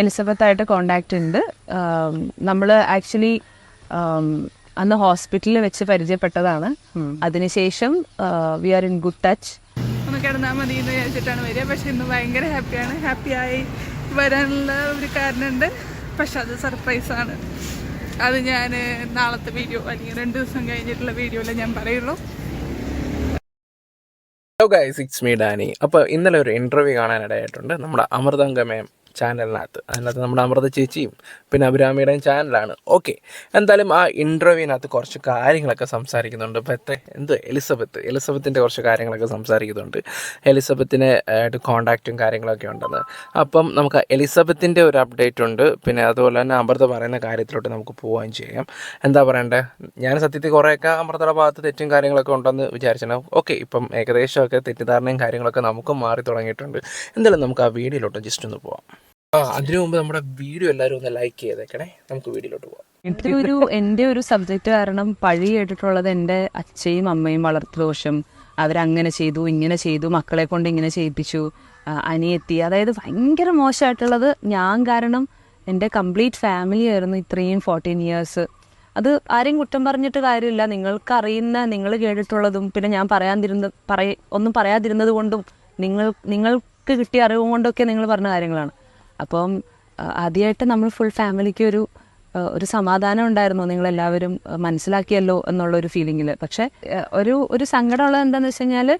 എലിസബത്തായിട്ട് contact ഉണ്ട്. നമ്മൾ actually അന്ന് ഹോസ്പിറ്റലിൽ വെച്ച് പരിചയപ്പെട്ടതാണ്. അതിനുശേഷം we are in good touch ഒന്ന് കിടന്നാൽ മതി എന്ന് വിചാരിച്ചിട്ടാണ് വരിക. പക്ഷെ ഇന്ന് ഭയങ്കര ഹാപ്പിയാണ് ഹാപ്പിയായി വരാനുള്ള ഒരു കാരണമുണ്ട്. പക്ഷെ അത് സർപ്രൈസാണ് അത് ഞാൻ നാളത്തെ വീഡിയോ അല്ലെങ്കിൽ രണ്ട് ദിവസം കഴിഞ്ഞിട്ടുള്ള വീഡിയോയിൽ ഞാൻ പറയുള്ളൂ. Hello guys it's me Dani അപ്പോൾ ഇന്നലെ ഒരു ഇന്റർവ്യൂ കാണാനിടയായിട്ടുണ്ട്. നമ്മുടെ അമൃതംഗമയം ചാനലിനകത്ത്. അതിനകത്ത് നമ്മുടെ അമൃത ചേച്ചിയും പിന്നെ അഭിരാമിയുടെയും ചാനലാണ്. ഓക്കെ എന്തായാലും ആ ഇന്റർവ്യൂവിനകത്ത് കുറച്ച് കാര്യങ്ങളൊക്കെ സംസാരിക്കുന്നുണ്ട്. ഇപ്പോൾ എത്ര? എന്ത്? എലിസബത്ത്. എലിസബത്തിന്റെ കുറച്ച് കാര്യങ്ങളൊക്കെ സംസാരിക്കുന്നുണ്ട്. എലിസബത്തിനെ ആയിട്ട് കോണ്ടാക്റ്റും കാര്യങ്ങളൊക്കെ ഉണ്ടെന്ന്. അപ്പം നമുക്ക് എലിസബത്തിന്റെ ഒരു അപ്ഡേറ്റ് ഉണ്ട്. പിന്നെ അതുപോലെ തന്നെ അമൃത പറയുന്ന കാര്യത്തിലോട്ട് നമുക്ക് പോവുകയും ചെയ്യാം. എന്താ പറയണ്ടേ? ഞാൻ സത്യത്തിൽ കുറേയൊക്കെ അമൃതയുടെ ഭാഗത്ത് തെറ്റും കാര്യങ്ങളൊക്കെ ഉണ്ടെന്ന് വിചാരിച്ചാണ് ഓക്കെ ഇപ്പം ഏകദേശമൊക്കെ തെറ്റിദ്ധാരണയും കാര്യങ്ങളൊക്കെ നമുക്കും മാറി തുടങ്ങിയിട്ടുണ്ട്. എന്തായാലും നമുക്ക് ആ വീഡിയോയിലോട്ട് ജസ്റ്റ് ഒന്ന് പോവാം. ആ അതിനു മുമ്പ് നമ്മുടെ വീഡിയോ എല്ലാവരും ഒന്ന് ലൈക്ക് ചെയ്തേക്കണേ. നമുക്ക് വീഡിയോയിലോട്ട് പോവാം. എന്റെ ഒരു എന്റെ ഒരു സബ്ജക്റ്റ് കാരണം പഴി കേട്ടിട്ടുള്ളത് എന്റെ അച്ഛയും അമ്മയും വളർത്തു ദോഷം അവരങ്ങനെ ചെയ്തു ഇങ്ങനെ ചെയ്തു മക്കളെ കൊണ്ട് ഇങ്ങനെ ചെയ്യിപ്പിച്ചു അനിയെത്തി. അതായത് ഭയങ്കര മോശമായിട്ടുള്ളത് ഞാൻ കാരണം എന്റെ കംപ്ലീറ്റ് ഫാമിലി ആയിരുന്നു ഇത്രയും ഫോർട്ടീൻ ഇയേഴ്സ് അത് ആരെയും കുറ്റം പറഞ്ഞിട്ട് കാര്യമില്ല. നിങ്ങൾക്ക് അറിയുന്ന നിങ്ങൾ കേട്ടിട്ടുള്ളതും പിന്നെ ഞാൻ പറയാതിരുന്ന പറയ ഒന്നും പറയാതിരുന്നത് കൊണ്ടും നിങ്ങൾ നിങ്ങൾക്ക് കിട്ടിയ അറിവ് കൊണ്ടൊക്കെ നിങ്ങൾ പറഞ്ഞ കാര്യങ്ങളാണ്. അപ്പം ആദ്യമായിട്ട് നമ്മൾ ഫുൾ ഫാമിലിക്ക് ഒരു ഒരു സമാധാനം ഉണ്ടായിരുന്നു. നിങ്ങൾ എല്ലാവരും മനസ്സിലാക്കിയല്ലോ എന്നുള്ള ഒരു ഫീലിങ്ങിൽ പക്ഷെ ഒരു ഒരു സങ്കടമുള്ളത് എന്താണെന്ന് വെച്ച് കഴിഞ്ഞാൽ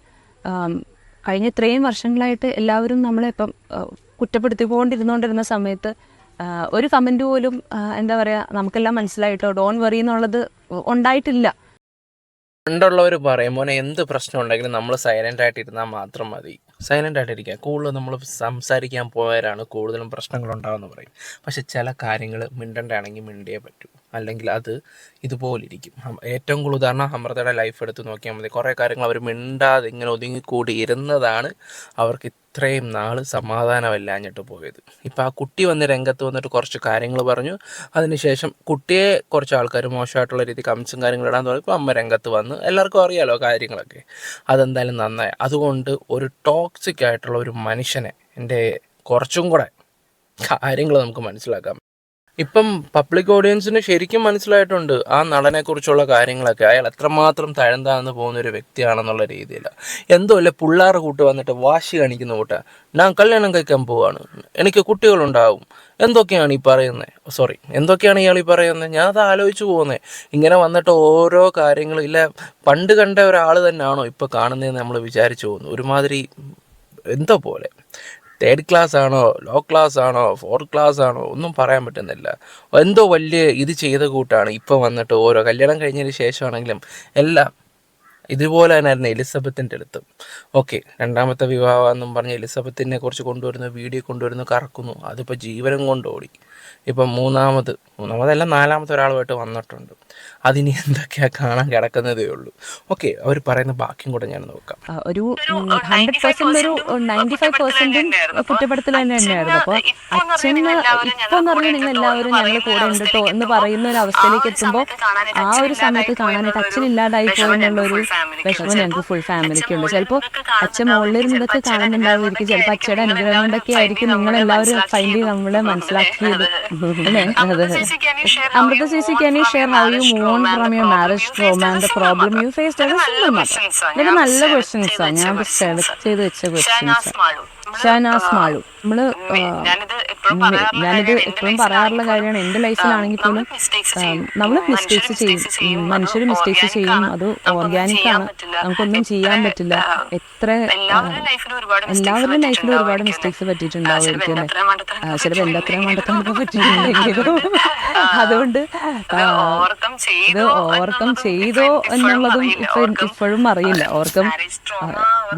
കഴിഞ്ഞ ഇത്രയും വർഷങ്ങളായിട്ട് എല്ലാവരും നമ്മളെ കുറ്റപ്പെടുത്തി കുറ്റപ്പെടുത്തിക്കൊണ്ടിരുന്നുകൊണ്ടിരുന്ന സമയത്ത് ഒരു കമന്റ് പോലും എന്താ പറയുക നമുക്കെല്ലാം മനസ്സിലായിട്ടോ? ഡോൺ വറി എന്നുള്ളത് ഉണ്ടായിട്ടില്ല. പണ്ടുള്ളവർ പറയും മോനെ എന്ത് പ്രശ്നം ഉണ്ടെങ്കിലും നമ്മൾ സൈലന്റ് ആയിട്ട് ഇരുന്നാൽ മാത്രം മതി. സൈലന്റ് ആയിട്ടിരിക്കുക. കൂടുതൽ നമ്മൾ സംസാരിക്കാൻ പോയവരാണ് കൂടുതലും പ്രശ്നങ്ങൾ ഉണ്ടാകുമെന്ന് പറയും. പക്ഷെ ചില കാര്യങ്ങൾ മിണ്ടണ്ടാണെങ്കിൽ മിണ്ടിയേ പറ്റൂ. അല്ലെങ്കിൽ അത് ഇതുപോലിരിക്കും. ഏറ്റവും കൂടുതൽ ഉദാഹരണം അമൃതയുടെ ലൈഫ് എടുത്ത് നോക്കിയാൽ മതി. കുറേ കാര്യങ്ങൾ അവർ മിണ്ടാതെ ഇങ്ങനെ ഒതുങ്ങിക്കൂടി ഇരുന്നതാണ് അവർക്ക് ഇത്രയും നാൾ സമാധാനമല്ലാഞ്ഞിട്ട് പോയത്. ഇപ്പോൾ ആ കുട്ടി വന്ന് രംഗത്ത് വന്നിട്ട് കുറച്ച് കാര്യങ്ങൾ പറഞ്ഞു. അതിനുശേഷം കുട്ടിയെ കുറച്ച് ആൾക്കാർ മോശമായിട്ടുള്ള രീതി കമൻസും കാര്യങ്ങളും ഇടാൻ തുടങ്ങി അമ്മ രംഗത്ത് വന്ന് എല്ലാവർക്കും അറിയാലോ കാര്യങ്ങളൊക്കെ. അതെന്തായാലും നന്നായി. അതുകൊണ്ട് ഒരു ടോക്സിക് ആയിട്ടുള്ള ഒരു മനുഷ്യനെ എന്റെ കുറച്ചും കൂടെ കാര്യങ്ങൾ നമുക്ക് മനസ്സിലാക്കാം ഇപ്പം പബ്ലിക് ഓഡിയൻസിന് ശരിക്കും മനസ്സിലായിട്ടുണ്ട് ആ നടനെക്കുറിച്ചുള്ള കാര്യങ്ങളൊക്കെ. അയാൾ എത്രമാത്രം തഴന്താന്ന് പോകുന്ന ഒരു വ്യക്തിയാണെന്നുള്ള രീതിയിൽ എന്തോ അല്ലെ പിള്ളേർ കൂട്ട് വന്നിട്ട് വാശി കാണിക്കുന്ന കൂട്ട. ഞാൻ കല്യാണം കഴിക്കാൻ പോവാണ്. എനിക്ക് കുട്ടികളുണ്ടാവും. എന്തൊക്കെയാണ് ഈ പറയുന്നത് സോറി എന്തൊക്കെയാണ് ഇയാൾ ഈ പറയുന്നത് ഞാൻ അത് ആലോചിച്ച് പോകുന്നത് ഇങ്ങനെ വന്നിട്ട് ഓരോ കാര്യങ്ങളും ഇല്ല. പണ്ട് കണ്ട ഒരാൾ തന്നെയാണോ ഇപ്പോൾ കാണുന്നതെന്ന് നമ്മൾ വിചാരിച്ചു പോകുന്നു ഒരുമാതിരി എന്തോ പോലെ. തേർഡ് ക്ലാസ് ആണോ ലോ ക്ലാസ് ആണോ ഫോർത്ത് ക്ലാസ് ആണോ ഒന്നും പറയാൻ പറ്റുന്നില്ല. എന്തോ വലിയ ഇത് ചെയ്ത കൂട്ടാണ് ഇപ്പോൾ വന്നിട്ട് ഓരോ കല്യാണം കഴിഞ്ഞതിന് ശേഷമാണെങ്കിലും എല്ലാം ഇതുപോലെ തന്നെയായിരുന്നു എലിസബത്തിന്റെ അടുത്തും. ഓക്കെ രണ്ടാമത്തെ വിവാഹം എന്നും പറഞ്ഞ് എലിസബത്തിനെ കുറിച്ച് കൊണ്ടുവരുന്നു വീഡിയോ കൊണ്ടുവരുന്നു കറക്കുന്നു. അതിപ്പോൾ ജീവനം കൊണ്ടോടി ഇപ്പം മൂന്നാമത് മൂന്നാമതല്ല നാലാമത്തെ ഒരാളുമായിട്ട് വന്നിട്ടുണ്ട്. അതിനി എന്തൊക്കെയാ കാണാൻ കിടക്കുന്നതേ ഉള്ളൂ. ഓക്കെ അവർ പറയുന്ന ബാക്കിയും കൂടെ ഞാൻ നോക്കാം. ഒരു ഹൺഡ്രഡ് പെർസെന്റ് ഒരു നയന്റി ഫൈവ് പെർസെന്റും കുറ്റപ്പെടുത്തൽ തന്നെ തന്നെയായിരുന്നു അപ്പോൾ അച്ഛന് ഇപ്പൊ പറഞ്ഞാൽ നിങ്ങൾ എല്ലാവരും ഞങ്ങൾ കൂടെ ഉണ്ട് കേട്ടോ എന്ന് പറയുന്ന ഒരു അവസ്ഥയിലേക്ക് എത്തുമ്പോൾ ആ ഒരു സമയത്ത് കാണാനായിട്ട് അച്ഛൻ ഇല്ലാതായി പോയെന്നുള്ള ഒരു വിഷമം ഞങ്ങൾക്ക് ഫുൾ ഫാമിലിക്ക് ഉണ്ട്. ചിലപ്പോൾ അച്ഛൻ മുകളിലിരുന്ന് ഇതൊക്കെ കാണുന്നുണ്ടാവുമായിരിക്കും. ചിലപ്പോൾ അച്ഛയുടെ അനുഗ്രഹം കൊണ്ടൊക്കെ ആയിരിക്കും നിങ്ങൾ എല്ലാവരും ഫൈനലി നമ്മളെ മനസ്സിലാക്കിയത്. Amrita CC can you share how you move on from your marriage trauma and the problem you matter ഇതൊക്കെ നല്ല ക്വസ്റ്റ്യൻസ് ആണ് ഞാൻ സെലക്ട് ചെയ്ത് വെച്ച ക്വസ്റ്റ്യൻസ് ഷാനാസ് മാളു നമ്മൾ ഞാനിത് എപ്പോഴും പറയാറുള്ള കാര്യമാണ് എന്റെ ലൈഫിലാണെങ്കിൽ പോലും നമ്മൾ മിസ്റ്റേക്സ് ചെയ്യും. മനുഷ്യർ മിസ്റ്റേക്സ് ചെയ്യും. അത് ഓർഗാനിക് ആണ്. നമുക്കൊന്നും ചെയ്യാൻ പറ്റില്ല. എത്ര എല്ലാവരുടെ എല്ലാവരുടെയും ലൈഫിൽ ഒരുപാട് മിസ്റ്റേക്സ് പറ്റിയിട്ടുണ്ടാവുമായിരിക്കും അല്ലേ ചിലപ്പോൾ എന്റെ അത്രയും മണ്ടത്തമൊക്കെ പറ്റിയിട്ടുണ്ടെങ്കിലും. അതുകൊണ്ട് ഇത് ഓവർകം ചെയ്തോ എന്നുള്ളതും ഇപ്പൊ ഇപ്പോഴും അറിയില്ല. ഓർക്കം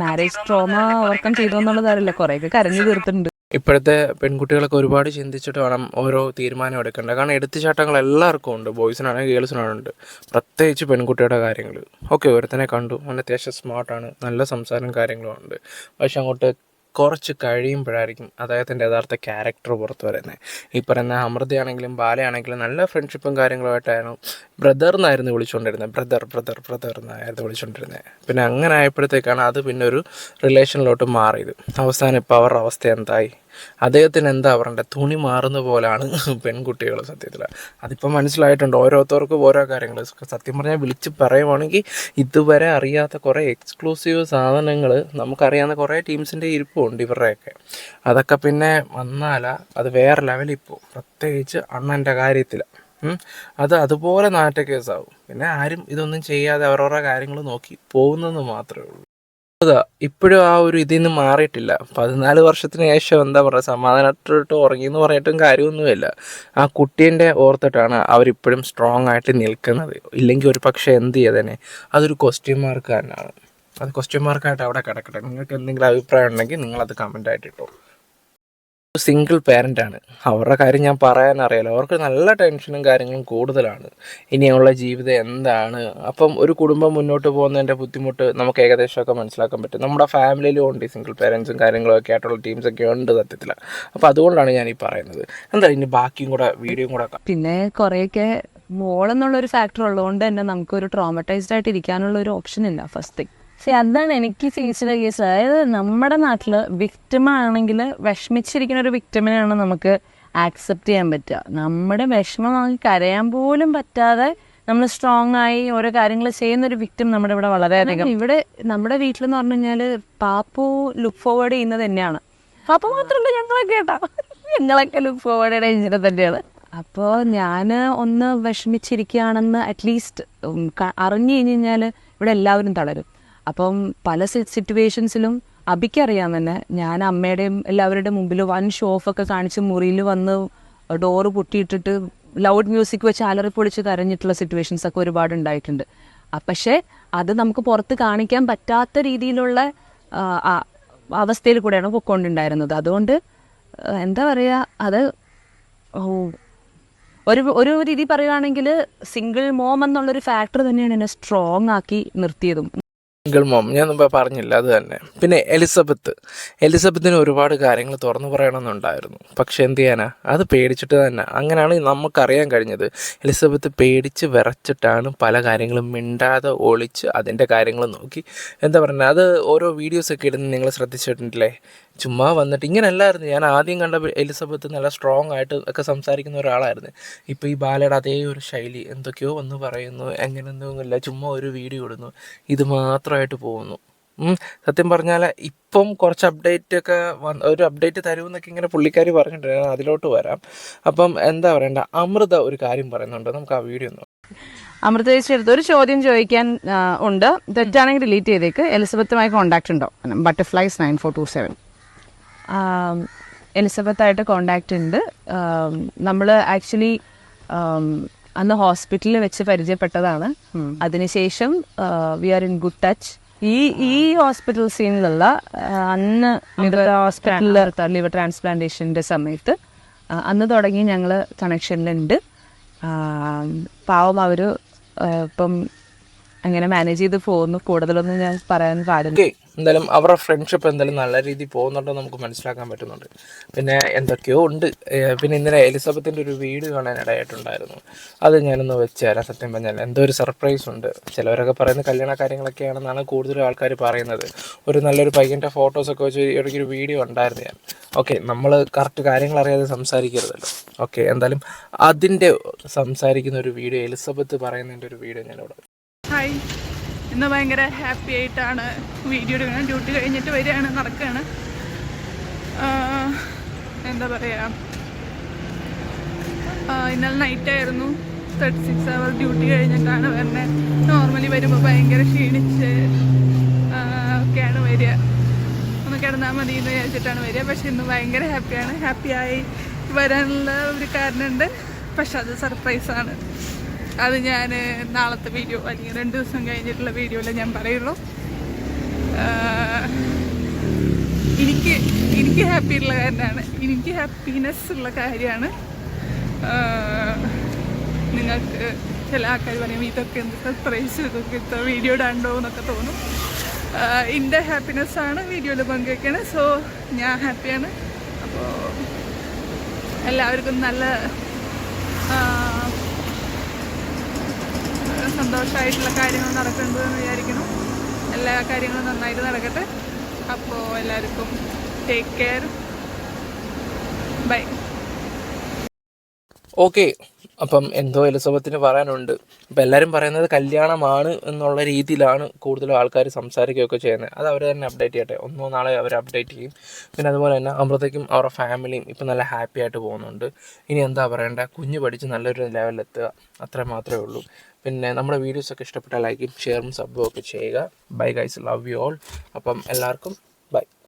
മാരേജ് ട്രോമ ഓവർകം ചെയ്തോ എന്നുള്ളത് അറിയില്ല. കുറെയൊക്കെ കരഞ്ഞു തീർത്തിട്ടുണ്ട്. ഇപ്പോഴത്തെ പെൺകുട്ടികളൊക്കെ ഒരുപാട് ചിന്തിച്ചിട്ട് വേണം ഓരോ തീരുമാനം എടുക്കേണ്ടത് കാരണം എടുത്തുചാട്ടങ്ങൾ എല്ലാവർക്കും ഉണ്ട്. ബോയ്സിനാണെങ്കിൽ ഗേൾസിനാണെങ്കിൽ ഉണ്ട്. പ്രത്യേകിച്ച് പെൺകുട്ടിയുടെ കാര്യങ്ങൾ. ഓക്കെ ഒരുത്തനെ കണ്ടു. അവൻ അത്യാവശ്യം സ്മാർട്ടാണ് നല്ല സംസാരം കാര്യങ്ങളും ഉണ്ട്. പക്ഷെ അങ്ങോട്ട് കുറച്ച് കഴിയുമ്പോഴായിരിക്കും അദ്ദേഹത്തിന്റെ യഥാർത്ഥ ക്യാരക്ടർ പുറത്ത് വരുന്നത്. ഈ പറയുന്ന അമൃതയാണെങ്കിലും ബാലയാണെങ്കിലും നല്ല ഫ്രണ്ട്ഷിപ്പും കാര്യങ്ങളുമായിട്ടായിരുന്നു ബ്രദർ എന്നായിരുന്നു വിളിച്ചുകൊണ്ടിരുന്നത്. ബ്രദർ ബ്രദർ ബ്രദർ എന്നായിരുന്നു വിളിച്ചുകൊണ്ടിരുന്നത്. പിന്നെ അങ്ങനെ ആയപ്പോഴത്തേക്കാണ് അത് പിന്നെ ഒരു റിലേഷനിലോട്ട് മാറിയത്. അവസാനം ഇപ്പോൾ അവരുടെ അവസ്ഥ എന്തായി? അദ്ദേഹത്തിന് എന്താ പറയണ്ടേ? തുണി മാറുന്ന പോലാണ് പെൺകുട്ടികൾ സത്യത്തിൽ അതിപ്പോൾ മനസ്സിലായിട്ടുണ്ട് ഓരോരുത്തർക്കും ഓരോ കാര്യങ്ങൾ. സത്യം പറഞ്ഞാൽ വിളിച്ച് പറയുവാണെങ്കിൽ ഇതുവരെ അറിയാത്ത കുറേ എക്സ്ക്ലൂസീവ് സാധനങ്ങൾ നമുക്കറിയാവുന്ന കുറേ ടീംസിന്റെ ഇരിപ്പുണ്ട് ഇവരുടെയൊക്കെ. അതൊക്കെ പിന്നെ വന്നാലാ അത് വേറെ ലെവലിൽ പോകും പ്രത്യേകിച്ച് അണ്ണന്റെ കാര്യത്തിൽ അത് അതുപോലെ നാറ്റ കേസാവും പിന്നെ ആരും ഇതൊന്നും ചെയ്യാതെ അവരവരുടെ കാര്യങ്ങൾ നോക്കി പോകുന്നെന്ന് മാത്രമേ ഉള്ളൂ. ഇപ്പോഴും ആ ഒരു ഇതിൽ നിന്ന് മാറിയിട്ടില്ല. പതിനാല് വർഷത്തിന് ശേഷം എന്താ പറയുക സമാധാനത്തോട്ട് ഉറങ്ങി എന്ന് പറഞ്ഞിട്ടും കാര്യമൊന്നുമില്ല. ആ കുട്ടീന്റെ ഓർത്തിട്ടാണ് അവരിപ്പോഴും സ്ട്രോങ് ആയിട്ട് നിൽക്കുന്നത്. ഇല്ലെങ്കിൽ ഒരു പക്ഷേ എന്ത് ചെയ്തേനെ അതൊരു ക്വസ്റ്റ്യൻ മാർക്ക് തന്നെയാണ് അത് ക്വസ്റ്റ്യൻ മാർക്കായിട്ട് അവിടെ കിടക്കട്ടെ. നിങ്ങൾക്ക് എന്തെങ്കിലും അഭിപ്രായം ഉണ്ടെങ്കിൽ നിങ്ങളത് കമന്റായിട്ട് ഇട്ടോ. സിംഗിൾ ആണ്. അവരുടെ കാര്യം ഞാൻ പറയാൻ അറിയാലോ അവർക്ക് നല്ല ടെൻഷനും കാര്യങ്ങളും കൂടുതലാണ്. ഇനിയുള്ള ജീവിതം എന്താണ്? അപ്പം ഒരു കുടുംബം മുന്നോട്ട് പോകുന്നതിന്റെ ബുദ്ധിമുട്ട് നമുക്ക് ഏകദേശമൊക്കെ മനസ്സിലാക്കാൻ പറ്റും. നമ്മുടെ ഫാമിലിയിലും ഉണ്ട് സിംഗിൾ പാരൻസും കാര്യങ്ങളും ഒക്കെ ആയിട്ടുള്ള ടീംസൊക്കെ ഉണ്ട് സത്യത്തിൽ അപ്പോൾ അതുകൊണ്ടാണ് ഞാൻ ഈ പറയുന്നത്. എന്താ ഇനി ബാക്കിയും കൂടെ വീഡിയോയും കൂടെ. പിന്നെ കുറേയൊക്കെ മോളെന്നുള്ളൊരു ഫാക്ടർ ഉള്ളതുകൊണ്ട് തന്നെ നമുക്കൊരു ട്രോമറ്റൈസ്ഡ് ആയിട്ട് ഇരിക്കാനുള്ള ഒരു ഓപ്ഷൻ ഇല്ല ഫസ്റ്റ് തിങ് പക്ഷെ അതാണ് എനിക്ക് ചേച്ചിയുടെ കേസ് അതായത് നമ്മുടെ നാട്ടിൽ വിക്ടിം ആണെങ്കിൽ വിഷമിച്ചിരിക്കുന്ന ഒരു വിക്ടിമിനെയാണ് നമുക്ക് ആക്സെപ്റ്റ് ചെയ്യാൻ പറ്റുക. നമ്മുടെ വിഷമം നമുക്ക് കരയാൻ പോലും പറ്റാതെ നമ്മൾ സ്ട്രോങ് ആയി ഓരോ കാര്യങ്ങൾ ചെയ്യുന്ന ഒരു വിക്ടിം നമ്മുടെ ഇവിടെ വളരെയധികം. ഇവിടെ നമ്മുടെ വീട്ടിലെന്ന് പറഞ്ഞു കഴിഞ്ഞാൽ പാപ്പു ലുക്ക് ഫോർവേഡ് ചെയ്യുന്നത് തന്നെയാണ്. പാപ്പു മാത്രമല്ല ഞങ്ങളൊക്കെ കേട്ടാ. ഞങ്ങളൊക്കെ ലുക്ക് ഫോർവേഡ് റേഞ്ചിനെ തന്നെയാണ്. അപ്പോൾ ഞാൻ ഒന്ന് വിഷമിച്ചിരിക്കുകയാണെന്ന് അറ്റ്ലീസ്റ്റ് അറിഞ്ഞു കഴിഞ്ഞ് കഴിഞ്ഞാൽ ഇവിടെ എല്ലാവരും തളരും. അപ്പം പല സിറ്റുവേഷൻസിലും അബിക്കറിയാൻ തന്നെ ഞാൻ അമ്മയുടെയും എല്ലാവരുടെയും മുമ്പിൽ വൺ ഷോ ഓഫ് ഒക്കെ കാണിച്ച് മുറിയിൽ വന്ന് ഡോറ് പൊട്ടിയിട്ടിട്ട് ലൗഡ് മ്യൂസിക് വെച്ച് അലറി പൊളിച്ച് കരഞ്ഞിട്ടുള്ള സിറ്റുവേഷൻസ് ഒക്കെ ഒരുപാട് ഉണ്ടായിട്ടുണ്ട്. പക്ഷേ അത് നമുക്ക് പുറത്ത് കാണിക്കാൻ പറ്റാത്ത രീതിയിലുള്ള അവസ്ഥയിൽ കൂടെയാണ് പൊക്കോണ്ടുണ്ടായിരുന്നത്. അതുകൊണ്ട് എന്താ പറയുക അത് ഒരു ഒരു രീതി പറയുകയാണെങ്കിൽ സിംഗിൾ മോം എന്നുള്ളൊരു ഫാക്ടർ തന്നെയാണ് എന്നെ സ്ട്രോങ് ആക്കി നിർത്തിയതും. സിംഗിൾ മോം ഞാൻ മുമ്പ് പറഞ്ഞില്ല അത് തന്നെ. പിന്നെ എലിസബത്ത്. എലിസബത്തിന് ഒരുപാട് കാര്യങ്ങൾ തുറന്നു പറയണമെന്നുണ്ടായിരുന്നു. പക്ഷെ എന്ത് ചെയ്യാനാ? അത് പേടിച്ചിട്ട് തന്നെ. അങ്ങനെയാണ് നമുക്കറിയാൻ കഴിഞ്ഞത്. എലിസബത്ത് പേടിച്ച് വിറച്ചിട്ടാണ് പല കാര്യങ്ങളും മിണ്ടാതെ ഒളിച്ച് അതിന്റെ കാര്യങ്ങൾ നോക്കി. എന്താ പറയുക അത് ഓരോ വീഡിയോസൊക്കെ ഇടുന്ന നിങ്ങൾ ശ്രദ്ധിച്ചിട്ടില്ലേ ചുമ്മാ വന്നിട്ട് ഇങ്ങനെയല്ലായിരുന്നു. ഞാൻ ആദ്യം കണ്ട എലിസബത്ത് നല്ല സ്ട്രോങ് ആയിട്ട് ഒക്കെ സംസാരിക്കുന്ന ഒരാളായിരുന്നു. ഇപ്പോൾ ഈ ബാലയുടെ അതേ ഒരു ശൈലി എന്തൊക്കെയോ വന്ന് പറയുന്നു. എങ്ങനെയൊന്നുമില്ല ചുമ്മാ ഒരു വീഡിയോ ഇടുന്നു. ഇത് മാത്രമായിട്ട് പോകുന്നു. സത്യം പറഞ്ഞാൽ ഇപ്പം കുറച്ച് അപ്ഡേറ്റ് ഒക്കെ വന്ന് ഒരു അപ്ഡേറ്റ് തരുമെന്നൊക്കെ ഇങ്ങനെ പുള്ളിക്കാരി പറഞ്ഞിട്ടുണ്ട്. ഞാൻ അതിലോട്ട് വരാം. അപ്പം എന്താ പറയണ്ട? അമൃത ഒരു കാര്യം പറയുന്നുണ്ട്. നമുക്ക് ആ വീഡിയോ ഒന്ന് അമൃത ചേച്ചി അടുത്ത് ഒരു ചോദ്യം ചോദിക്കാൻ ഉണ്ട്. തെറ്റാണെങ്കിൽ ഡിലീറ്റ് ചെയ്തേക്ക്. എലിസബത്തുമായി കോണ്ടാക്ട് ഉണ്ടോ? Butterflies nine four two seven എലിസബത്തായിട്ട് contact ഉണ്ട്. നമ്മൾ ആക്ച്വലി അന്ന് ഹോസ്പിറ്റലിൽ വെച്ച് പരിചയപ്പെട്ടതാണ്. അതിനുശേഷം we are in good touch ഈ ഈ ഹോസ്പിറ്റൽ സീനിലുള്ള അന്ന് ഹോസ്പിറ്റലിൽ ലിവർ ട്രാൻസ്പ്ലാന്റേഷന്റെ സമയത്ത് അന്ന് തുടങ്ങി ഞങ്ങൾ കണക്ഷനിലുണ്ട് പാവം അവർ ഇപ്പം അങ്ങനെ മാനേജ് ചെയ്ത് പോകുന്നു. കൂടുതലൊന്നും ഞാൻ പറയാൻ പാടില്ല. എന്തായാലും അവരുടെ ഫ്രണ്ട്ഷിപ്പ് എന്തായാലും നല്ല രീതിയിൽ പോകുന്നുണ്ടെന്ന് നമുക്ക് മനസ്സിലാക്കാൻ പറ്റുന്നുണ്ട്. പിന്നെ എന്തൊക്കെയോ ഉണ്ട്. പിന്നെ ഇന്നലെ എലിസബത്തിന്റെ ഒരു വീട് കാണാൻ ഇടയായിട്ടുണ്ടായിരുന്നു. അത് ഞാനൊന്ന് വെച്ചുതരാം സത്യം പറഞ്ഞാൽ. എന്തോ ഒരു സർപ്രൈസ് ഉണ്ട്. ചിലവരൊക്കെ പറയുന്ന കല്യാണ കാര്യങ്ങളൊക്കെയാണെന്നാണ് കൂടുതലും ആൾക്കാർ പറയുന്നത്. ഒരു നല്ലൊരു പയ്യന്റെ ഫോട്ടോസൊക്കെ വെച്ച് ഇടയ്ക്ക് ഒരു വീഡിയോ ഉണ്ടായിരുന്നു ഞാൻ. ഓക്കെ നമ്മൾ കറക്റ്റ് കാര്യങ്ങൾ അറിയാതെ സംസാരിക്കരുതല്ലോ. ഓക്കെ എന്തായാലും അതിന്റെ സംസാരിക്കുന്ന ഒരു വീഡിയോ എലിസബത്ത് പറയുന്നതിന്റെ ഒരു വീഡിയോ ഞാനിവിടെ ഹായ് ഇന്ന് ഭയങ്കര ഹാപ്പി ആയിട്ടാണ് വീഡിയോ എടുക്കുന്നത്. ഡ്യൂട്ടി കഴിഞ്ഞിട്ട് വരികയാണ് നടക്കുകയാണ്. എന്താ പറയുക ഇന്നലെ നൈറ്റ് ആയിരുന്നു. തേർട്ടി സിക്സ് അവർ ഡ്യൂട്ടി കഴിഞ്ഞിട്ടാണ് വരുന്നത്. നോർമലി വരുമ്പോൾ ഭയങ്കര ക്ഷീണിച്ച് ഒക്കെയാണ് വരിക. ഒന്ന് കിടന്നാൽ മതി എന്ന് വിചാരിച്ചിട്ടാണ് വരിക. പക്ഷെ ഇന്ന് ഭയങ്കര ഹാപ്പിയാണ് ഹാപ്പിയായി വരാനുള്ള ഒരു കാരണമുണ്ട് പക്ഷെ അത് സർപ്രൈസാണ് അത് ഞാൻ നാളത്തെ വീഡിയോ അല്ലെങ്കിൽ രണ്ട് ദിവസം കഴിഞ്ഞിട്ടുള്ള വീഡിയോയിൽ ഞാൻ പറയുള്ളൂ. എനിക്ക് എനിക്ക് ഹാപ്പി ഉള്ള കാര്യമാണ് എനിക്ക് ഹാപ്പിനെസ് ഉള്ള കാര്യമാണ് നിങ്ങൾക്ക് ചില ആൾക്കാർ പറയും ഇതൊക്കെ എന്തൊക്കെ പ്രൈസ് ഇതൊക്കെ ഇത്ര വീഡിയോ ഇടാണ്ടോ എന്നൊക്കെ തോന്നും. എന്റെ ഹാപ്പിനെസ്സാണ് വീഡിയോയിൽ പങ്കുവയ്ക്കണേ സോ ഞാൻ ഹാപ്പിയാണ് അപ്പോൾ എല്ലാവർക്കും നല്ല സന്തോഷമായിട്ടുള്ള കാര്യങ്ങൾ നടക്കുന്നുണ്ടെന്ന് വിചാരിക്കുന്നു. എല്ലാ കാര്യങ്ങളും നന്നായിട്ട് നടക്കട്ടെ. അപ്പോൾ എല്ലാവർക്കും ടേക്ക് കെയർ ബൈ ഓക്കെ അപ്പം എന്തോ എലിസബത്തിന് പറയാനുണ്ട്. അപ്പം എല്ലാവരും പറയുന്നത് കല്യാണമാണ് എന്നുള്ള രീതിയിലാണ് കൂടുതലും ആൾക്കാർ സംസാരിക്കുകയൊക്കെ ചെയ്യുന്നത്. അത് അവർ തന്നെ അപ്ഡേറ്റ് ചെയ്യട്ടെ. ഒന്നോ നാളെ അവർ അപ്ഡേറ്റ് ചെയ്യും. പിന്നെ അതുപോലെ തന്നെ അമൃതയ്ക്കും അവരുടെ ഫാമിലിയും ഇപ്പം നല്ല ഹാപ്പി ആയിട്ട് പോകുന്നുണ്ട്. ഇനി എന്താ പറയണ്ടേ? കുഞ്ഞ് പഠിച്ച് നല്ലൊരു ലെവലിലെത്തുക അത്ര മാത്രമേ ഉള്ളൂ. പിന്നെ നമ്മുടെ വീഡിയോസൊക്കെ ഇഷ്ടപ്പെട്ടാൽ ലൈക്കും ഷെയറും സബും ഒക്കെ ചെയ്യുക. Bye guys love you all അപ്പം എല്ലാവർക്കും